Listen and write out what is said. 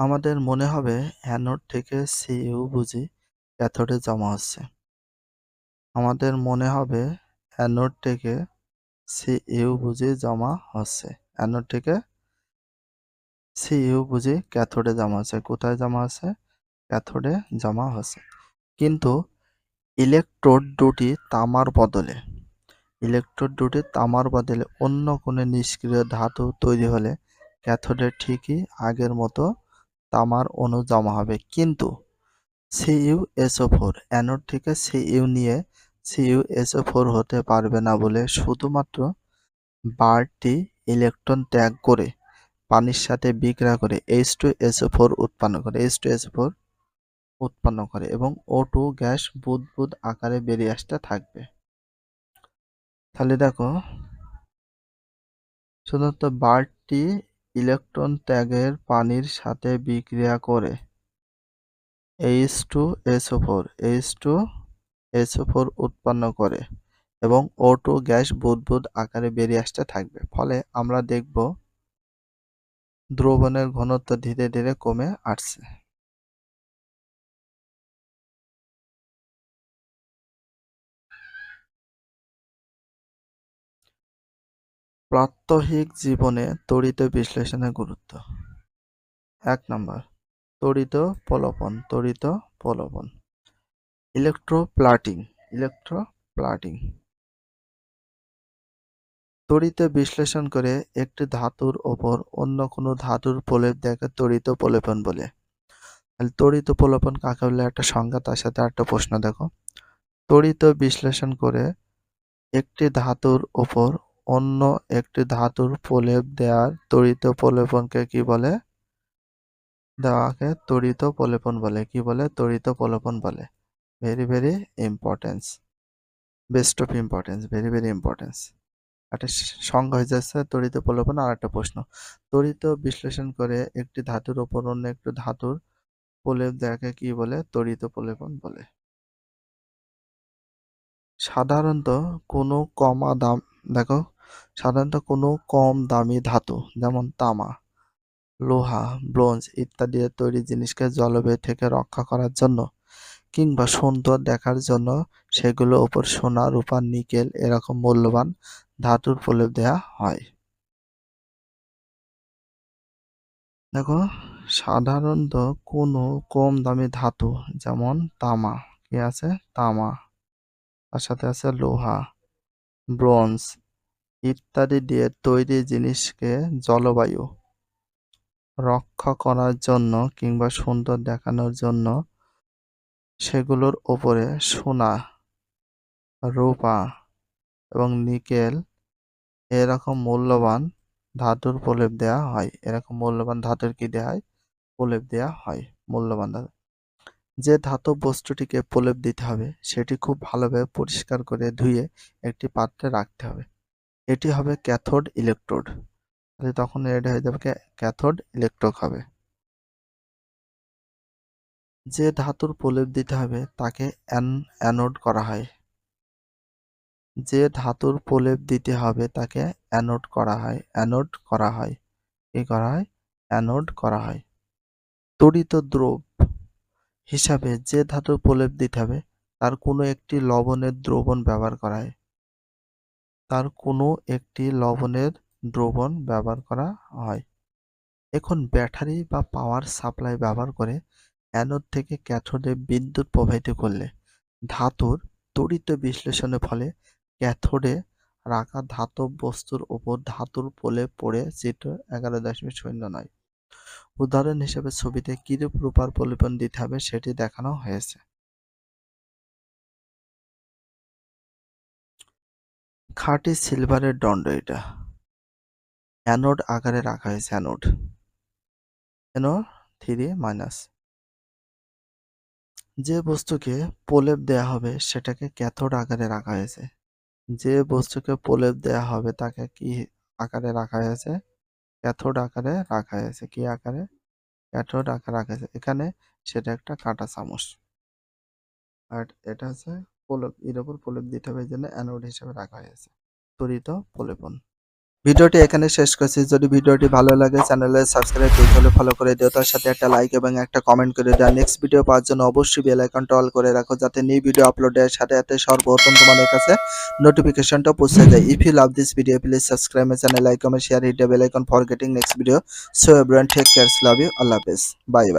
আমাদের মনে হবে অ্যানোড থেকে সিইউ বুঝি ক্যাথোডে জমা হচ্ছে। আমাদের মনে হবে অ্যানোড থেকে সিইউ বুঝি জমা হচ্ছে। অ্যানোড থেকে সিইউ বুঝি ক্যাথোডে জমা হচ্ছে। কোথায় জমা হচ্ছে? ক্যাথোডে জমা হচ্ছে। কিন্তু ইলেকট্রোড দুটি তামার বদলে, ইলেকট্রোড দুটি তামার বদলে অন্য কোনো নিষ্ক্রিয় ধাতু তৈরি হলে ক্যাথোডে ঠিকই আগের মতো তামার অণু জমা হবে। কিন্তু সিইউ এসও ফোর অ্যানোড থেকে সিইউ নিয়ে সিইউ এসও ফোর হতে পারবে না বলে শুধুমাত্র বারটি ইলেকট্রন ত্যাগ করে, পানির সাথে বিক্রিয়া করে এইচ টু এসও ফোর উৎপন্ন করে এইচ টু এসও ফোর উৎপন্ন করে এবং ও টু গ্যাস বুদবুদ আকারে বেরিয়ে আসতে থাকবে। তাহলে দেখো, শুধুমাত্র বারটি ইলেকট্রন ত্যাগের পানির সাথে বিক্রিয়া করে। H two SO four H two SO four উৎপন্ন করে এবং ও টু গ্যাস বুদবুদ আকারে বেরিয়ে আসতে থাকবে। ফলে আমরা দেখব দ্রবণের ঘনত্ব ধীরে ধীরে কমে আসছে। প্রাত্যহিক জীবনে তড়িৎ বিশ্লেষণের গুরুত্ব। এক নম্বর, তড়িৎ প্রলোভন তড়িৎ প্রলোভন। ইলেকট্রোপ্লাটিং ইলেকট্রোপ্লাটিং। তড়িৎ বিশ্লেষণ করে একটি ধাতুর ওপর অন্য কোনো ধাতুর প্রলেপ দেখে তড়িৎ প্রলেপন বলে। তড়িৎ প্রলোভন কাকে বলে? একটা সংজ্ঞা তার সাথে একটা প্রশ্ন দেখো। তড়িৎ বিশ্লেষণ করে একটি ধাতুর ওপর অন্য একটি ধাতুর প্রলেপ দেওয়ার তড়িৎ প্রলেপনকে কি বলে? দেওয়াকে তড়িৎ প্রলেপন বলে। কি বলে? তড়িৎ প্রলেপন বলে। Very very importance best of importance very very importance একটা সংজ্ঞা হয়ে যাচ্ছে তড়িৎ আর একটা প্রশ্ন। তড়িৎ বিশ্লেষণ করে একটি ধাতুর ওপর অন্য একটি ধাতুর প্রলেপ দেওয়াকে কি বলে? তড়িৎ প্রলেপন বলে। সাধারণত কোনো কমা দাম, দেখো সাধারণত কোনো কম দামি ধাতু, যেমন তামা, লোহা, ব্রোঞ্জ ইত্যাদি তৈরি জিনিসকে জলবায়ু থেকে রক্ষা করার জন্য কিংবা সুন্দর দেখার জন্য সেগুলো ওপর সোনা, রূপা, নিকেল এরকম মূল্যবান ধাতুর প্রলেপ দেয়া হয়। দেখো, সাধারণত কোনো কম দামি ধাতু, যেমন তামা, কি আছে? তামা, তার সাথে আছে লোহা, ব্রোঞ্জ ইত্যাদি দিয়ে তৈরি জিনিসকে জলবায়ু রক্ষা করার জন্য কিংবা সুন্দর দেখানোর জন্য সেগুলোর ওপরে সোনা, রূপা এবং নিকেল এরকম মূল্যবান ধাতুর প্রলেপ দেওয়া হয়। এরকম মূল্যবান ধাতুর কি দেওয়া হয়? প্রলেপ দেওয়া হয়, মূল্যবান ধাতু। যে ধাতব বস্তুটিকে প্রলেপ দিতে হবে, সেটি খুব ভালোভাবে পরিষ্কার করে ধুয়ে একটি পাত্রে রাখতে হবে। এটি হবে ক্যাথোড ইলেকট্রোড। তাহলে তখন এটা হয়ে যাবে ক্যাথোড ইলেকট্রোড হবে। যে ধাতুর প্রলেপ দিতে হবে, তাকে অ্যানোড করা হয়। যে ধাতুর প্রলেপ দিতে হবে, তাকে অ্যানোড করা হয়। অ্যানোড করা হয়। কি করা হয়? অ্যানোড করা হয়। তড়িত দ্রব হিসাবে যে ধাতুর প্রলেপ দিতে হবে, তার কোনো একটি লবণের দ্রবণ ব্যবহার করা হয়। তার কোনো একটি লবণের দ্রবণ ব্যবহার করা হয়। এখন ব্যাটারি বা পাওয়ার সাপ্লাই ব্যবহার করে অ্যানোড থেকে ক্যাথোডে বিদ্যুৎ প্রবাহিত করলে ধাতুর তড়িৎ বিশ্লেষণের ফলে ক্যাথোডে রাখা ধাতব বস্তুর ওপর ধাতুর পোলে পড়ে চিত্র এগারো দশমিক শূন্য নয়। উদাহরণ হিসেবে ছবিতে কিরূপ রূপার প্রলেপন দিতে হবে সেটি দেখানো হয়েছে। খাঁটি সিলভারের দণ্ড এটা। অ্যানোড আকারে রাখা হয়েছে, অ্যানোড। এনো থ্রি মাইনাস। যে বস্তুকে প্রলেপ দেয়া হবে, সেটাকে ক্যাথোড আকারে রাখা হয়েছে। যে বস্তুকে প্রলেপ দেয়া হবে, তাকে কি আকারে রাখা হয়েছে? ক্যাথোড আকারে রাখা হয়েছে। কি আকারে? ক্যাথোড আকারে রাখা হয়েছে। এখানে সেটা একটা কাঁটা চামচ। আর এটা হচ্ছে প্রলেপ, এর উপর প্রলেপ দিতে হবে জন্য অ্যানোড হিসেবে রাখা হয়েছে। তরিত প্রলেপন। ভিডিওটি এখানে শেষ করছি। যদি ভিডিওটি ভালো লাগে চ্যানেলে সাবস্ক্রাইব করতে হলে ফলো করে দিও। তার সাথে একটা লাইক এবং একটা কমেন্ট করে দাও। নেক্সট ভিডিও পাওয়ার জন্য অবশ্যই বেল আইকনটা করে রাখো, যাতে নিউ ভিডিও আপলোডের সাথে সাথে সর্বপ্রথম তোমাদের কাছে নোটিফিকেশনটা পৌঁছে যায়। If you love this video please subscribe my channel like comment share hit the bell icon for getting next video so everyone take cares love you আল্লাহ হাফেজ বাই বাই